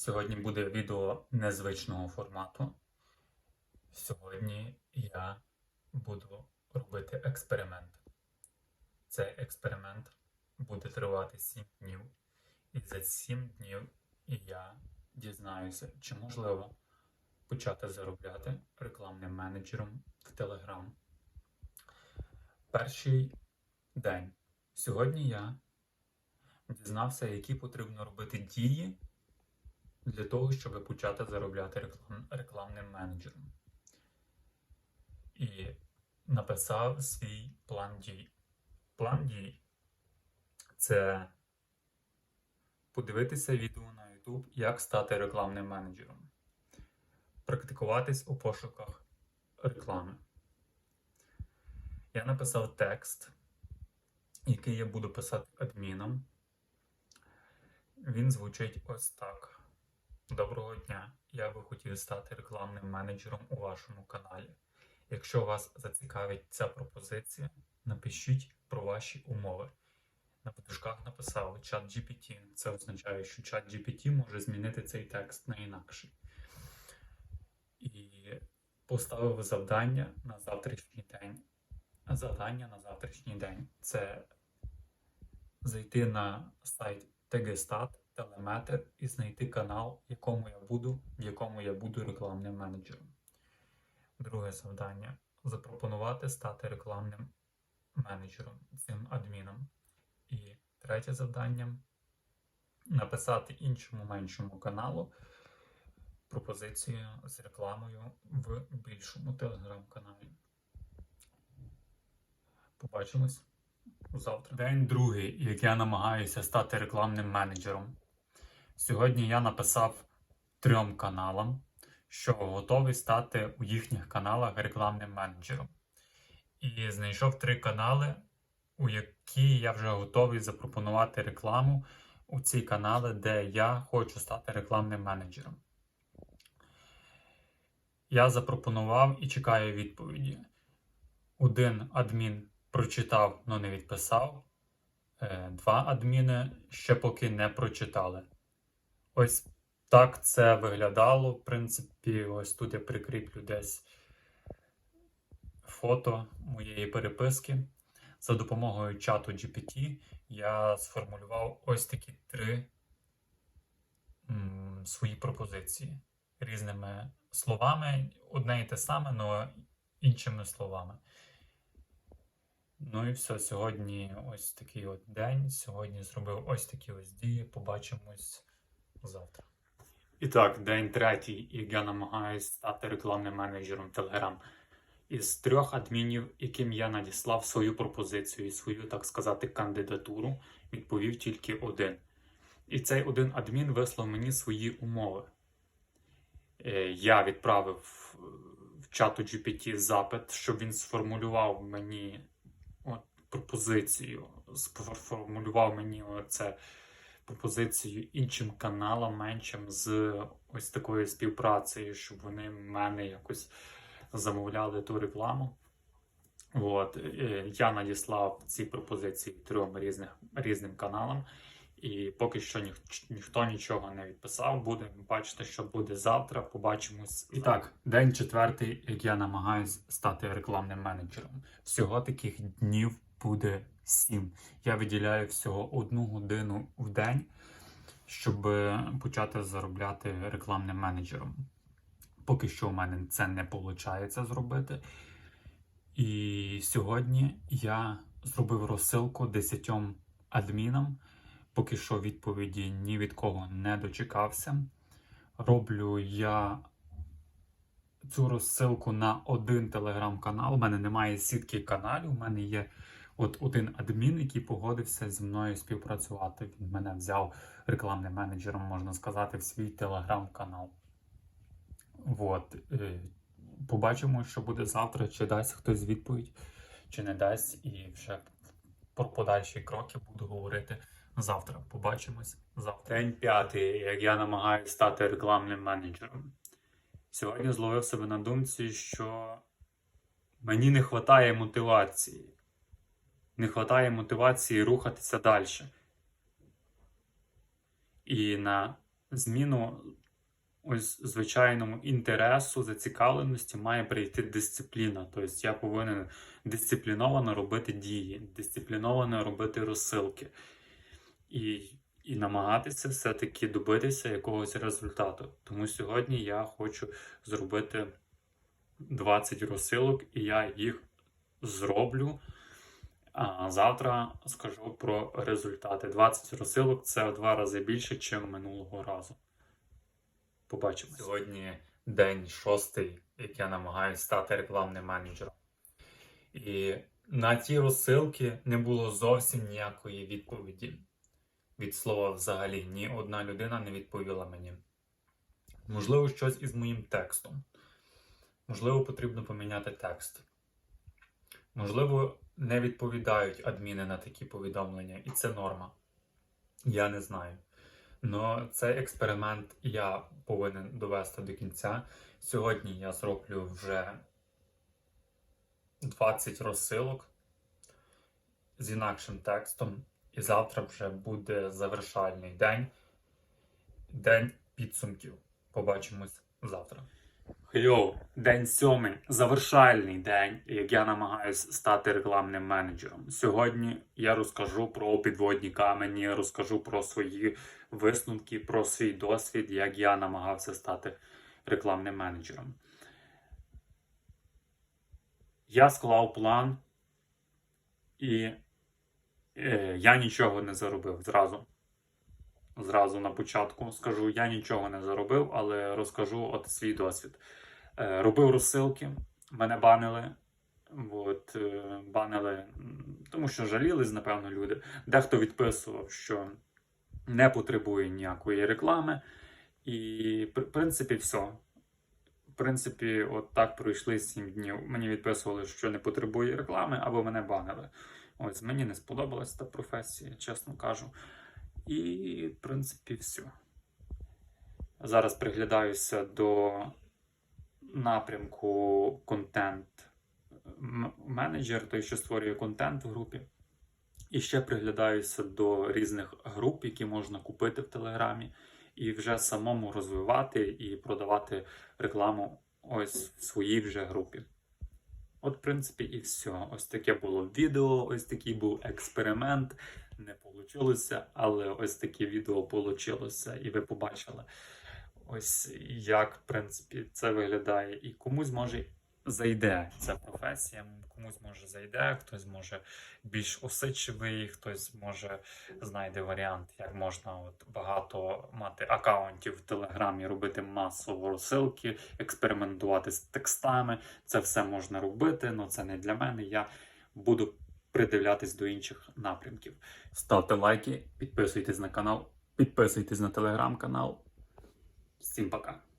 Сьогодні буде відео незвичного формату. Сьогодні я буду робити експеримент. Цей експеримент буде тривати 7 днів. І за 7 днів я дізнаюся, чи можливо почати заробляти рекламним менеджером в Telegram. Перший день. Сьогодні я дізнався, які потрібно робити дії для того, щоб почати заробляти реклам, рекламним менеджером. І написав свій план дій. План дій це подивитися відео на YouTube, як стати рекламним менеджером, практикуватись у пошуках реклами. Я написав текст, який я буду писати адміном. Він звучить ось так. Доброго дня! Я би хотів стати рекламним менеджером у вашому каналі. Якщо вас зацікавить ця пропозиція, напишіть про ваші умови. На подушках написав чат GPT. Це означає, що чат GPT може змінити цей текст на інакший. І поставив завдання на завтрашній день. Завдання на завтрашній день це зайти на сайт Тегестат, Телеметр і знайти канал, якому я буду, в якому я буду рекламним менеджером. Друге завдання запропонувати стати рекламним менеджером, цим адміном. І третє завдання написати іншому меншому каналу пропозицію з рекламою в більшому телеграм-каналі. Побачимось завтра. День другий, як я намагаюся стати рекламним менеджером. Сьогодні я написав трьом каналам, що готовий стати у їхніх каналах рекламним менеджером. І знайшов три канали, у які я вже готовий запропонувати рекламу у ці канали, де я хочу стати рекламним менеджером. Я запропонував і чекаю відповіді. Один адмін прочитав, але не відписав. Е, Два адміни ще поки не прочитали. Ось так це виглядало. В принципі, ось тут я прикріплю десь фото моєї переписки. За допомогою чату GPT я сформулював ось такі три м, свої пропозиції різними словами. Одне і те саме, але іншими словами. Ну і все. Сьогодні ось такий от день. Сьогодні зробив ось такі ось дії. Побачимось завтра. І так, день третій, як я намагаюся стати рекламним менеджером Telegram. Із трьох адмінів, яким я надіслав свою пропозицію і свою, так сказати, кандидатуру, відповів тільки один. І цей один адмін вислав мені свої умови. Е, Я відправив е, в чату GPT запит, щоб він сформулював мені от, пропозицію, сформулював мені це пропозицію іншим каналам, меншим з ось такою співпрацею, щоб вони мене якось замовляли ту рекламу. От, е, я надіслав ці пропозиції трьом різних, різним каналам, і поки що ніх, ніхто нічого не відписав. Будемо бачити, що буде завтра. Побачимось. І так, день четвертий, як я намагаюсь стати рекламним менеджером. Всього таких днів буде сім. Я виділяю всього одну годину в день, щоб почати заробляти рекламним менеджером. Поки що у мене це не виходить зробити. І сьогодні я зробив розсилку 10 адмінам. Поки що відповіді ні від кого не дочекався. Роблю я цю розсилку на один телеграм-канал. У мене немає сітки каналів. У мене є от один адмін, який погодився зі мною співпрацювати. Він мене взяв рекламним менеджером, можна сказати, в свій телеграм-канал. От. е, Побачимо, що буде завтра, чи дасть хтось відповідь, чи не дасть, і вже про подальші кроки буду говорити завтра. Побачимось завтра. День п'ятий, як я намагаюся стати рекламним менеджером. Сьогодні зловив себе на думці, що мені не вистачає мотивації. Не вистачає мотивації рухатися далі. І на зміну ось звичайному інтересу, зацікавленості має прийти дисципліна. Тобто я повинен дисципліновано робити дії, дисципліновано робити розсилки. І, і намагатися все-таки добитися якогось результату. Тому сьогодні я хочу зробити 20 розсилок, і я їх зроблю. А завтра скажу про результати. 20 розсилок це в два рази більше, ніж минулого разу. Побачимо. Сьогодні день шостий, як я намагаюся стати рекламним менеджером. І на ті розсилки не було зовсім ніякої відповіді. Від слова взагалі ні одна людина не відповіла мені. Можливо, щось із моїм текстом. Можливо, потрібно поміняти текст. Можливо, не відповідають адміни на такі повідомлення, і це норма. Я не знаю. Но цей експеримент я повинен довести до кінця. Сьогодні я зроблю вже 20 розсилок з інакшим текстом, і завтра вже буде завершальний день, день підсумків. Побачимось завтра. Йоу, день сьомий, завершальний день, як я намагаюся стати рекламним менеджером. Сьогодні я розкажу про підводні камені, розкажу про свої висновки, про свій досвід, як я намагався стати рекламним менеджером. Я склав план, і е, я нічого не заробив зразу. Зразу на початку скажу, я нічого не заробив, але розкажу от свій досвід. Е, робив розсилки, мене банили. От, е, банили, тому що жалілись, напевно, люди. Дехто відписував, що не потребує ніякої реклами. І, в принципі, все. В принципі, от так пройшли 7 днів. Мені відписували, що не потребує реклами, або мене банили. Ось мені не сподобалась та професія, чесно кажу. І, в принципі, все. Зараз приглядаюся до напрямку контент-менеджер, той, що створює контент в групі. І ще приглядаюся до різних груп, які можна купити в Телеграмі, і вже самому розвивати і продавати рекламу ось в своїй вже групі. От, в принципі, і все. Ось таке було відео, ось такий був експеримент. Не вийшло, але ось таке відео вийшло, і ви побачили, ось як, в принципі, це виглядає. І комусь може зайде ця професія, комусь може зайде, хтось може більш осичливий, хтось може знайде варіант, як можна от багато мати акаунтів в Телеграмі, робити масово розсилки, експериментувати з текстами. Це все можна робити, але це не для мене. Я буду придивлятись до інших напрямків. Ставте лайки, підписуйтесь на канал, підписуйтесь на телеграм-канал. Всім пока.